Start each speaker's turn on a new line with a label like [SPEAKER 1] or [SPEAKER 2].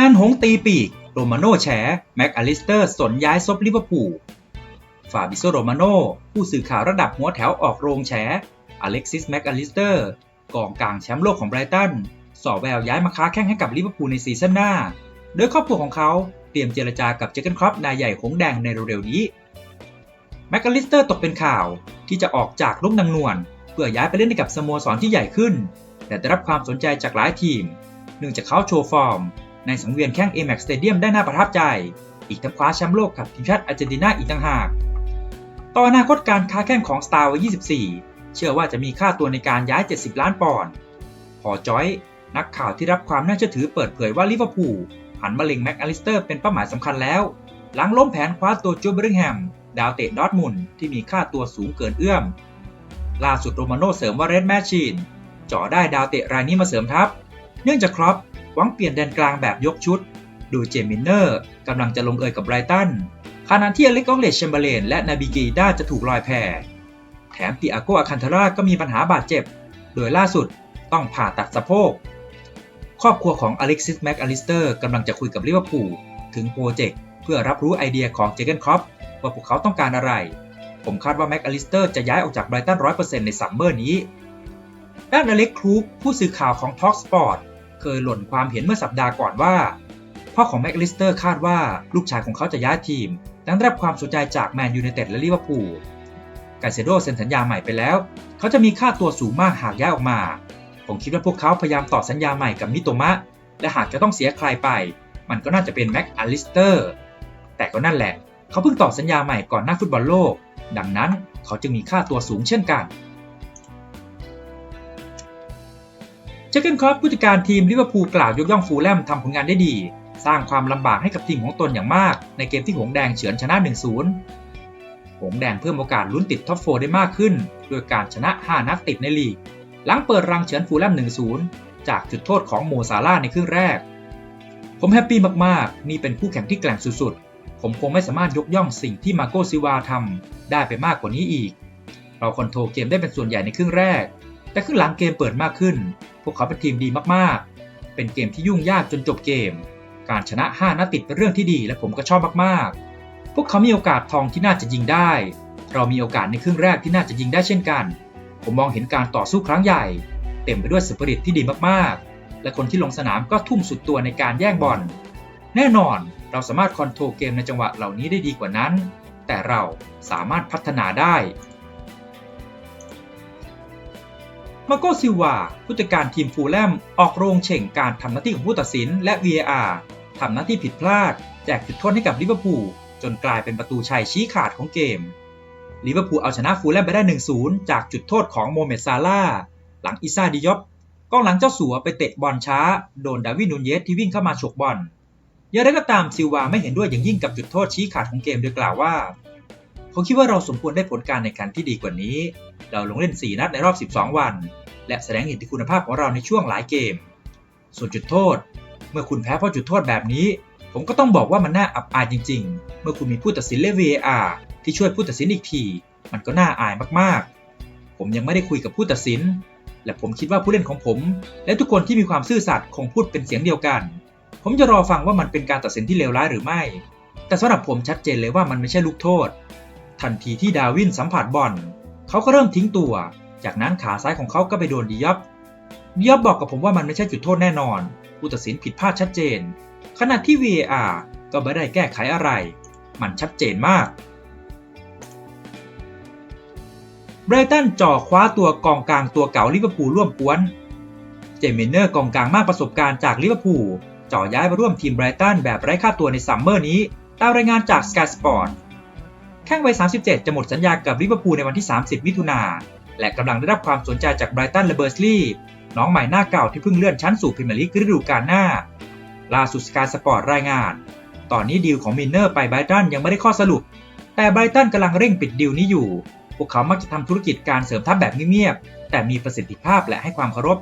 [SPEAKER 1] ฟนหงส์ตีปีกโรมาโน่แฉแม็กอลิสเตอร์สนย้ายซบลิเวอร์พูลฟาบิโซโรมาโน่ผู้สื่อข่าวระดับหัวแถวออกโรงแฉอเล็กซิสแม็กอลิสเตอร์กองกลางแชมป์โลกของไบรตันสอแววย้ายมาค้าแข่งให้กับลิเวอร์พูลในซีซั่นหน้า โดยครอบครัวของเขาเตรียมเจรจากับเจเกนครอปนายใหญ่หงแดงในเร็วๆนี้แม็กอลิสเตอร์ตกเป็นข่าวที่จะออกจากลูกนางนวลเพื่อย้ายไปเล่นให้กับสโมสรที่ใหญ่ขึ้น แต่ได้รับความสนใจจากหลายทีม เนื่องจากเขาโชว์ฟอร์ม ในสังเวียนแข่ง Amex Stadium ได้น่าประทับใจ อีกทั้งคว้าแชมป์โลกกับทีมชาติอาร์เจนตินาอีกต่างหาก ต่ออนาคตการค้าแข่งของสตาร์วัย24 เชื่อว่าจะมีค่าตัวในการย้าย 70 ล้านปอนด์พอจอยนักข่าวที่รับความน่าเชื่อถือเปิดเผยว่าลิเวอร์พูลหันมาเล็งแม็กอลิสเตอร์เป็นเป้าหมายสำคัญแล้ว หลังล้มแผนคว้าตัวจูเบริงแฮมดาวเตะดอทมุนที่มีค่าตัวสูงเกินเอื้อม ล่าสุดโรมาโน่เสริมว่าเรดแมชชีนจ่อได้ดาวเตะรายนี้มาเสริมทัพ เนื่องจากครอป หวังเปลี่ยนแดนกลางแบบยกชุดโดยเจมินเนอร์กำลังจะลงเอยกับไบรตันขณะที่อเล็กออกเลชแชมเบอร์เลนและนาบิเกด้าจะถูกลอยแพแถมติอาโกอาคันทาราก็มีปัญหาบาดเจ็บ โดยล่าสุดต้องผ่าตัดสะโพก ครอบครัวของอเล็กซิสแม็กอลิสเตอร์กำลังจะคุยกับลิเวอร์พูลถึงโปรเจกต์เพื่อรับรู้ไอเดียของเจเกนครอปว่าพวกเขาต้องการอะไร ผมคาดว่าแม็กอลิสเตอร์จะย้ายออกจากไบรตัน100%ในซัมเมอร์นี้ ด้านอเล็กครูกผู้สื่อข่าวของ Talk Sport เคยหล่นความเห็นเมื่อสัปดาห์ก่อนว่า พ่อของแม็กลิสเตอร์คาดว่าลูกชายของเขาจะย้ายทีมหลังได้รับความสนใจจากแมนยูไนเต็ดและลิเวอร์พูลกาเซโดเซ็นสัญญาใหม่ไปแล้ว เขาจะมีค่าตัวสูงมากหากย้ายออกมา ผมคิดว่าพวกเขาพยายามต่อสัญญาใหม่กับมิโตมะ และหากจะต้องเสียใครไป มันก็น่าจะเป็นแม็กอลิสเตอร์ แต่ก็นั่นแหละ เขาเพิ่งต่อสัญญาใหม่ก่อนหน้าฟุตบอลโลก ดังนั้นเขาจึงมีค่าตัวสูงเช่นกัน เจคเกนครอปผู้จัดการทีมลิเวอร์พูลกล่าวยกย่องฟูลแลมทำผลงานได้ดี สร้างความลำบากให้กับทีมของตนอย่างมาก ในเกมที่หงแดงเฉือนชนะ 1-0 หงแดงเพิ่มโอกาสลุ้นติดท็อปโฟได้มากขึ้นโดยการชนะ 5 นัดติดในลีก หลังเปิดรังเฉือนฟูลแลม 1-0 จากจุดโทษของโมซาร่าในครึ่งแรก ผมแฮปปี้มากๆ นี่เป็นคู่แข่งที่แกร่งสุดๆ ผมคงไม่สามารถยกย่องสิ่งที่มาโกซิวาทำได้ไปมากกว่านี้อีก เราคอนโทรลเกมได้เป็นส่วนใหญ่ในครึ่งแรก แต่ครึ่งหลังเกมเปิดมากขึ้น วกเขาเป็นทีมดีมากๆ เป็นเกมที่ยุ่งยากจนจบเกม การชนะ 5นัดติดเป็นเรื่องที่ดีและผมก็ชอบมากๆ พวกเขามีโอกาสทองที่น่าจะยิงได้ เรามีโอกาสในครึ่งแรกที่น่าจะยิงได้เช่นกัน ผมมองเห็นการต่อสู้ครั้งใหญ่ เต็มไปด้วยสปิริตที่ดีมากๆ และคนที่ลงสนามก็ทุ่มสุดตัวในการแย่งบอล แน่นอนเราสามารถคอนโทรลเกมในจังหวะเหล่านี้ได้ดีกว่านั้น แต่เราสามารถพัฒนาได้ มาโกซิวาผู้จัดการทีมฟูลแลมออกโรงเฉ่งการทำหน้าที่ของผู้ตัดสินและ VAR ทำหน้าที่ผิดพลาด แจกจุดโทษให้กับลิเวอร์พูลจนกลายเป็นประตูชัยชี้ขาดของเกมลิเวอร์พูลเอาชนะฟูลแลมไปได้ 1-0 จากจุดโทษของโมเมดซาลาหลังอิซาดิยอบกองหลังเจ้าสัวไปเตะบอลช้า โดนดาวินนูนเยสที่วิ่งเข้ามาฉกบอลอย่างไรก็ตามซิวาไม่เห็นด้วยอย่างยิ่งกับจุดโทษชี้ขาดของเกมโดยกล่าวว่า เขาคิดว่าเราสมควรได้ผลการในการที่ดีกว่านี้ เราลงเล่น 4 นัดในรอบ 12 วัน และแสดงเห็นถึงคุณภาพของเราในช่วงหลายเกม ส่วนจุดโทษ เมื่อคุณแพ้เพราะจุดโทษแบบนี้ ผมก็ต้องบอกว่ามันน่าอับอายจริง ๆ เมื่อคุณมีผู้ตัดสินและ VAR ที่ช่วยผู้ตัดสินอีกที มันก็น่าอายมากๆ ผมยังไม่ได้คุยกับผู้ตัดสิน และผมคิดว่าผู้เล่นของผม และทุกคนที่มีความซื่อสัตย์คงพูดเป็นเสียงเดียวกัน ผมจะรอฟังว่ามันเป็นการตัดสินที่เลวร้ายหรือไม่ แต่สำหรับผมชัดเจนเลยว่ามันไม่ใช่ลูกโทษ ทันทีที่ดาวินสัมผัสบอลเขาก็เริ่มทิ้งตัว จากนั้นขาซ้ายของเขาก็ไปโดนดิยับดิยับบอกกับผมว่ามันไม่ใช่จุดโทษแน่นอน ผู้ตัดสินผิดพลาดชัดเจน ขณะที่ VAR ก็ไม่ได้แก้ไขอะไร มันชัดเจนมากไบรตันจ่อคว้าตัวกองกลางตัวเก่าลิเวอร์พูลร่วมกวน เจมินเนอร์กองกลางมากประสบการณ์จากลิเวอร์พูลจ่อย้ายมาร่วมทีมไบรตันแบบไร้ค่าตัวในซัมเมอร์นี้ ตามรายงานจาก Sky Sport แข้งวัย 37 จะหมดสัญญากับลิเวอร์พูลในวันที่ 30 มิถุนาและกำลังได้รับความสนใจจากไบรตันและเบอร์สลีย์น้องใหม่หน้าเก่าที่เพิ่งเลื่อนชั้นสู่พรีเมียร์ลีกฤดูกาลหน้า ล่าสุด Sky Sport รายงาน ตอนนี้ดีลของมินเนอร์ไปไบรตันยังไม่ได้ข้อสรุป แต่ไบรตันกำลังเร่งปิดดีลนี้อยู่ พวกเขามักจะทำธุรกิจการเสริมทัพแบบเงียบๆแต่มีประสิทธิภาพและให้ความเคารพ